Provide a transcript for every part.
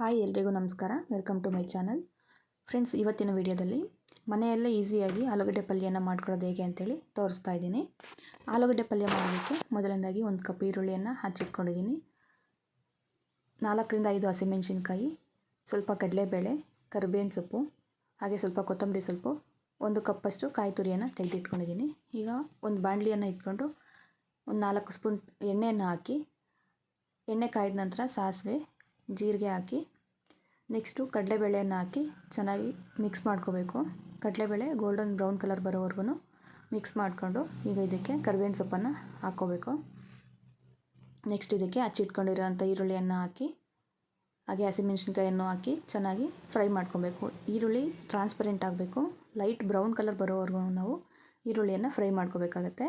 Hi ಎಲ್ರಿಗೂ ನಮಸ್ಕಾರ. Welcome to my channel friends ಇವತ್ತಿನ ವಿಡಿಯೋದಲ್ಲಿ ಮನೆಯಲ್ಲೇ ಈಸಿಯಾಗಿ ಆಲೂಗಡ್ಡೆ ಪಲ್ಯನ ಮಾಡ್ಕೊಳ್ಳೋದು ಹೇಗೆ ಅಂತೇಳಿ ತೋರಿಸ್ತಾ ಇದ್ದೀನಿ. ಆಲೂಗಡ್ಡೆ ಪಲ್ಯ ಮಾಡೋದಕ್ಕೆ ಮೊದಲನೇದಾಗಿ ಒಂದು ಕಪ್ ಈರುಳ್ಳಿಯನ್ನು ಹಚ್ಚಿಟ್ಕೊಂಡಿದ್ದೀನಿ. ನಾಲ್ಕರಿಂದ ಐದು ಹಸಿಮೆಣಸಿನ್ಕಾಯಿ, ಸ್ವಲ್ಪ ಕಡಲೆಬೇಳೆ, ಕರಿಬೇವಿನ ಸೊಪ್ಪು, ಹಾಗೆ ಸ್ವಲ್ಪ ಕೊತ್ತಂಬರಿ ಸೊಪ್ಪು, ಒಂದು ಕಪ್ಪಷ್ಟು ಕಾಯಿ ತುರಿಯನ್ನು ತೆಗೆದಿಟ್ಕೊಂಡಿದ್ದೀನಿ. ಈಗ ಒಂದು ಬಾಣಲಿಯನ್ನು ಇಟ್ಕೊಂಡು ಒಂದು ನಾಲ್ಕು ಸ್ಪೂನ್ ಎಣ್ಣೆಯನ್ನು ಹಾಕಿ, ಎಣ್ಣೆ ಕಾಯ್ದ ನಂತರ ಸಾಸಿವೆ ಜೀರಿಗೆ ಹಾಕಿ, ನೆಕ್ಸ್ಟು ಕಡಲೆಬೇಳೆಯನ್ನು ಹಾಕಿ ಚೆನ್ನಾಗಿ ಮಿಕ್ಸ್ ಮಾಡ್ಕೋಬೇಕು. ಕಡಲೆಬೇಳೆ ಗೋಲ್ಡನ್ ಬ್ರೌನ್ ಕಲರ್ ಬರೋವರೆಗೂ ಮಿಕ್ಸ್ ಮಾಡಿಕೊಂಡು ಈಗ ಇದಕ್ಕೆ ಕರಿಬೇವಿನ ಸೊಪ್ಪನ್ನು ಹಾಕ್ಕೋಬೇಕು. ನೆಕ್ಸ್ಟ್ ಇದಕ್ಕೆ ಹಚ್ಚಿಟ್ಕೊಂಡಿರೋಂಥ ಈರುಳ್ಳಿಯನ್ನು ಹಾಕಿ, ಹಾಗೆ ಹಸಿಮೆಣ್ಸಿನ್ಕಾಯನ್ನು ಹಾಕಿ ಚೆನ್ನಾಗಿ ಫ್ರೈ ಮಾಡ್ಕೊಬೇಕು. ಈರುಳ್ಳಿ ಟ್ರಾನ್ಸ್ಪರೆಂಟ್ ಆಗಬೇಕು. ಲೈಟ್ ಬ್ರೌನ್ ಕಲರ್ ಬರೋವರೆಗೂ ನಾವು ಈರುಳ್ಳಿಯನ್ನು ಫ್ರೈ ಮಾಡ್ಕೋಬೇಕಾಗತ್ತೆ.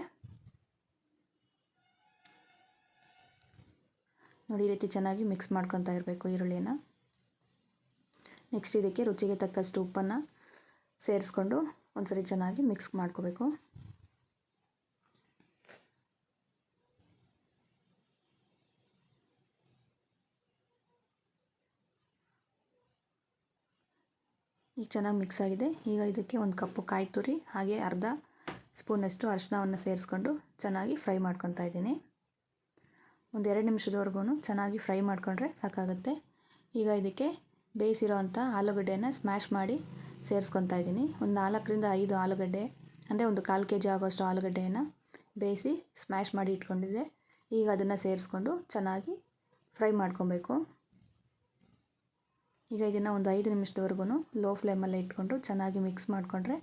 ನೋಡಿ, ಈ ರೀತಿ ಚೆನ್ನಾಗಿ ಮಿಕ್ಸ್ ಮಾಡ್ಕೊತಾ ಇರಬೇಕು ಈರುಳ್ಳಿನ. ನೆಕ್ಸ್ಟ್ ಇದಕ್ಕೆ ರುಚಿಗೆ ತಕ್ಕಷ್ಟು ಉಪ್ಪನ್ನು ಸೇರಿಸ್ಕೊಂಡು ಒಂದ್ಸರಿ ಚೆನ್ನಾಗಿ ಮಿಕ್ಸ್ ಮಾಡ್ಕೋಬೇಕು. ಈಗ ಚೆನ್ನಾಗಿ ಮಿಕ್ಸ್ ಆಗಿದೆ. ಈಗ ಇದಕ್ಕೆ ಒಂದು ಕಪ್ಪು ಕಾಯಿ ತುರಿ, ಹಾಗೆ ಅರ್ಧ ಸ್ಪೂನಷ್ಟು ಅರಿಶಿನವನ್ನು ಸೇರಿಸ್ಕೊಂಡು ಚೆನ್ನಾಗಿ ಫ್ರೈ ಮಾಡ್ಕೊತಾ ಇದ್ದೀನಿ. ಒಂದು ಎರಡು ನಿಮಿಷದವರೆಗೂ ಚೆನ್ನಾಗಿ ಫ್ರೈ ಮಾಡಿಕೊಂಡ್ರೆ ಸಾಕಾಗುತ್ತೆ. ಈಗ ಇದಕ್ಕೆ ಬೇಯಿಸಿರೋ ಅಂಥ ಆಲೂಗಡ್ಡೆಯನ್ನು ಸ್ಮ್ಯಾಶ್ ಮಾಡಿ ಸೇರಿಸ್ಕೊತಾ ಇದ್ದೀನಿ. ಒಂದು ನಾಲ್ಕರಿಂದ ಐದು ಆಲೂಗಡ್ಡೆ, ಅಂದರೆ ಒಂದು ಕಾಲು ಕೆ ಜಿ ಆಗೋಷ್ಟು ಆಲೂಗಡ್ಡೆಯನ್ನು ಬೇಯಿಸಿ ಸ್ಮ್ಯಾಶ್ ಮಾಡಿ ಇಟ್ಕೊಂಡಿದ್ದೆ. ಈಗ ಅದನ್ನು ಸೇರಿಸ್ಕೊಂಡು ಚೆನ್ನಾಗಿ ಫ್ರೈ ಮಾಡ್ಕೊಬೇಕು. ಈಗ ಇದನ್ನು ಒಂದು ಐದು ನಿಮಿಷದವರೆಗೂ ಲೋ ಫ್ಲೇಮಲ್ಲೇ ಇಟ್ಕೊಂಡು ಚೆನ್ನಾಗಿ ಮಿಕ್ಸ್ ಮಾಡಿಕೊಂಡ್ರೆ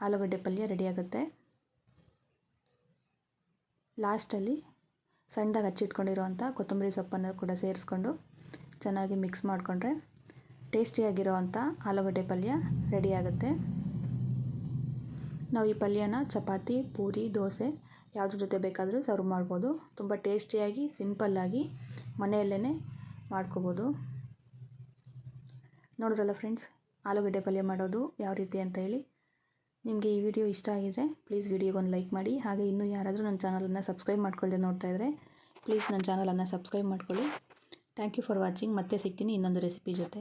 ಆಲೂಗಡ್ಡೆ ಪಲ್ಯ ರೆಡಿಯಾಗುತ್ತೆ ಲಾಸ್ಟಲ್ಲಿ ಸಣ್ಣದಾಗಿ ಹಚ್ಚಿಟ್ಕೊಂಡಿರೋವಂಥ ಕೊತ್ತಂಬರಿ ಸೊಪ್ಪನ್ನು ಕೂಡ ಸೇರಿಸ್ಕೊಂಡು ಚೆನ್ನಾಗಿ ಮಿಕ್ಸ್ ಮಾಡಿಕೊಂಡ್ರೆ ಟೇಸ್ಟಿಯಾಗಿರೋವಂಥ ಆಲೂಗಡ್ಡೆ ಪಲ್ಯ ರೆಡಿಯಾಗುತ್ತೆ ನಾವು ಈ ಪಲ್ಯನ ಚಪಾತಿ, ಪೂರಿ, ದೋಸೆ ಯಾವುದ್ರ ಜೊತೆ ಬೇಕಾದರೂ ಸರ್ವ್ ಮಾಡ್ಬೋದು. ತುಂಬ ಟೇಸ್ಟಿಯಾಗಿ ಸಿಂಪಲ್ಲಾಗಿ ಮನೆಯಲ್ಲೇ ಮಾಡ್ಕೋಬೋದು. ನೋಡಿದ್ರಲ್ಲ ಫ್ರೆಂಡ್ಸ್ ಆಲೂಗಡ್ಡೆ ಪಲ್ಯ ಮಾಡೋದು ಯಾವ ರೀತಿ ಅಂತ ಹೇಳಿ. ನಿಮಗೆ ಈ ವಿಡಿಯೋ ಇಷ್ಟ ಆಗಿದರೆ ಪ್ಲೀಸ್ ವಿಡಿಯೋಗೊಂದು ಲೈಕ್ ಮಾಡಿ. ಹಾಗೆ ಇನ್ನೂ ಯಾರಾದರೂ ನನ್ನ ಚಾನಲನ್ನು ಸಬ್ಸ್ಕ್ರೈಬ್ ಮಾಡ್ಕೊಳ್ಳದೆ ನೋಡ್ತಾ ಇದ್ದರೆ ಪ್ಲೀಸ್ ನನ್ನ ಚಾನಲನ್ನು ಸಬ್ಸ್ಕ್ರೈಬ್ ಮಾಡ್ಕೊಳ್ಳಿ. ಥ್ಯಾಂಕ್ ಯು ಫಾರ್ ವಾಚಿಂಗ್ ಮತ್ತೆ ಸಿಗ್ತೀನಿ ಇನ್ನೊಂದು ರೆಸಿಪಿ ಜೊತೆ.